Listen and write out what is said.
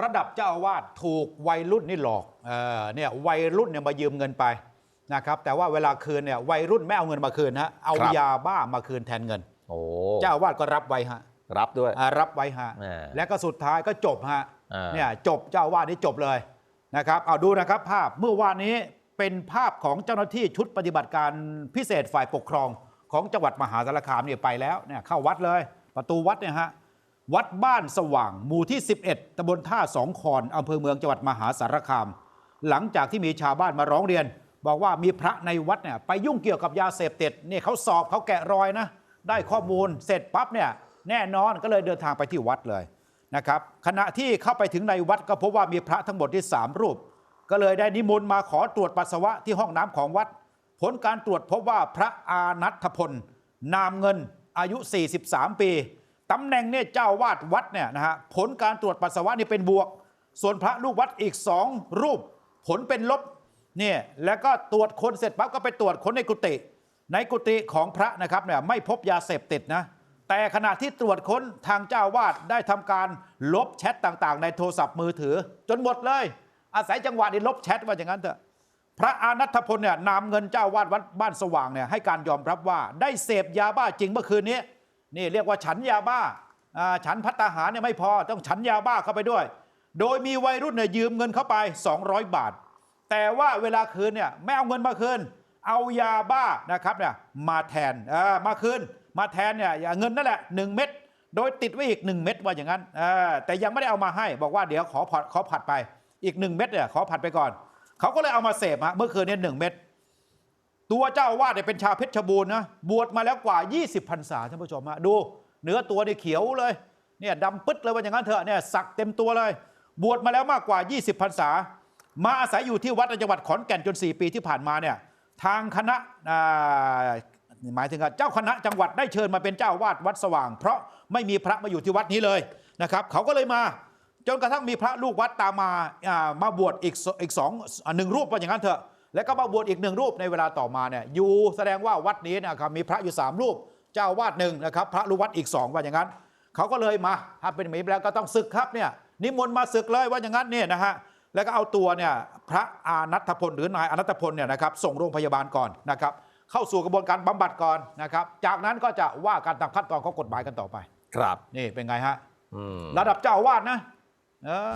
ระดับเจ้าอาวาสถูกวัยรุ่นนี่หลอกเออเนี่ยวัยรุ่นเนี่ยมายืมเงินไปนะครับแต่ว่าเวลาคืนเนี่ยวัยรุ่นไม่เอาเงินมาคืนฮะเอาครับ ยาบ้ามาคืนแทนเงิน โอ้เจ้าอาวาสก็รับไว้ฮะรับด้วย อ่ารับไว้ฮะแหมและก็สุดท้ายก็จบฮะอ่า เนี่ยจบเจ้าอาวาสนี่จบเลยนะครับเอาดูนะครับภาพเมื่อวานนี้เป็นภาพของเจ้าหน้าที่ชุดปฏิบัติการพิเศษฝ่ายปกครองของจังหวัดมหาสารคามเนี่ยไปแล้วเนี่ยเข้าวัดเลย ประตูวัดเนี่ยฮะ วัดบ้านสว่างหมู่ที่ 11ตำบลท่าสองคอนอำเภอเมืองจังหวัดมหาสารคาม หลังจากที่มีชาวบ้านมาร้องเรียน บอกว่ามีพระในวัดเนี่ยไปยุ่งเกี่ยวกับยาเสพติดเนี่ยเขาสอบเขาแกะรอยนะ ได้ข้อมูลเสร็จปั๊บเนี่ยแน่นอนก็เลยเดินทางไปที่วัดเลยนะครับขณะที่เข้าไปถึงในวัดก็พบว่ามีพระทั้งหมดที่ 3 รูป ก็เลยได้นิมนต์มาขอตรวจปัสสาวะที่ห้องน้ำของวัด ผลการตรวจพบว่าพระอานัทพลนามเงินอายุ 43 ปี ตำแหน่งเนี่ยเจ้าวาดวัดเนี่ยนะฮะผลการตรวจปัสสาวะนี่เป็นบวก ส่วนพระลูกวัดอีกสองรูป ผลเป็นลบเนี่ยแล้วก็ตรวจคนเสร็จปั๊บก็ไปตรวจคนในกุฏิในกุฏิของพระนะครับเนี่ยไม่พบยาเสพติดนะแต่ขณะที่ตรวจค้นทางเจ้าวาดได้ทำการลบแชทต่างๆ ในโทรศัพท์มือถือ จนหมดเลย อาศัยจังหวะนี้ลบแชทว่าอย่างนั้นเถอะพระอานัทพลเนี่ยนามเงินเจ้าวาดวัดบ้านสว่างเนี่ยให้การยอมรับว่าได้เสพยาบ้าจริงเมื่อคืนนี้ นี่เรียกว่าฉันยาบ้าฉันพัตาหารเนี่ยไม่พอต้องฉันยาบ้าเข้าไปด้วย โดยมีวัยรุ่นเนี่ยยืมเงินเข้าไป 200 บาท แต่ว่าเวลาคืนเนี่ยไม่เอาเงินมาคืน เอายาบ้านะครับเนี่ยมาแทนมาคืนมาแทนเนี่ยอย่าเงินนั่นแหละ 1 เม็ดโดยติดไว้อีก 1 เม็ดว่าอย่างนั้นแต่ยังไม่ได้เอามาให้ บอกว่าเดี๋ยวขอผัดขอผัดไปอีก 1 เม็ดเนี่ยขอผัดไปก่อนเขาก็เลยเอามาเสพฮะเมื่อคืนเนี้หนึ่งเม็ด ตัวเจ้าอาวาดเนี่ยเป็นชาวเพชรบูรณ์นะบวชมาแล้วกว่า 20พรรษาท่านผู้ชมฮะดู เนื้อตัวนี่เขียวเลยเนี่ยดำปึ๊ดเลยว่าอย่างนั้นเถอะเนี่ยสักเต็มตัวเลย บวชมาแล้วมากกว่า 20พรรษา มาอาศัยอยู่ที่วัดในจังหวัดขอนแก่นจน 4 ปีที่ผ่านมาเนี่ยทางคณะหมายถึงว่าเจ้าคณะจังหวัดได้เชิญมาเป็นเจ้าวาดวัดสว่าง เพราะไม่มีพระมาอยู่ที่วัดนี้เลยนะครับเขาก็เลยมาจนกระทั่งมีพระลูกวัดตามมามาบวชอีกสอีกสองหนึ่งรูปว่าอย่างนั้นเถอะ แล้วก็มาบวชอีกหนึ่งรูปในเวลาต่อมาเนี่ยอยู่แสดงว่าวัดนี้นะครับมีพระอยู่สามรูป เจ้าอาวาดหนึ่งนะครับพระลูกวัดอีกสองว่าอย่างนั้นเขาก็เลยมาถ้าเป็นแบบนี้แล้วก็ต้องศึกครับเนี่ยนิมนต์มาศึกเลยว่าอย่างนั้นเนี่ยนะฮะแล้วก็เอาตัวเนี่ยพระอานัทพลหรือนายอานัทพลเนี่ยนะครับส่งโรงพยาบาลก่อนนะครับเข้าสู่กระบวนการบำบัดก่อนนะครับจากนั้นก็จะว่าการตามขั้นตอนของกฎหมายกันต่อไป ครับนี่เป็นไงฮะอืมระดับเจ้าอาวาสนะเออ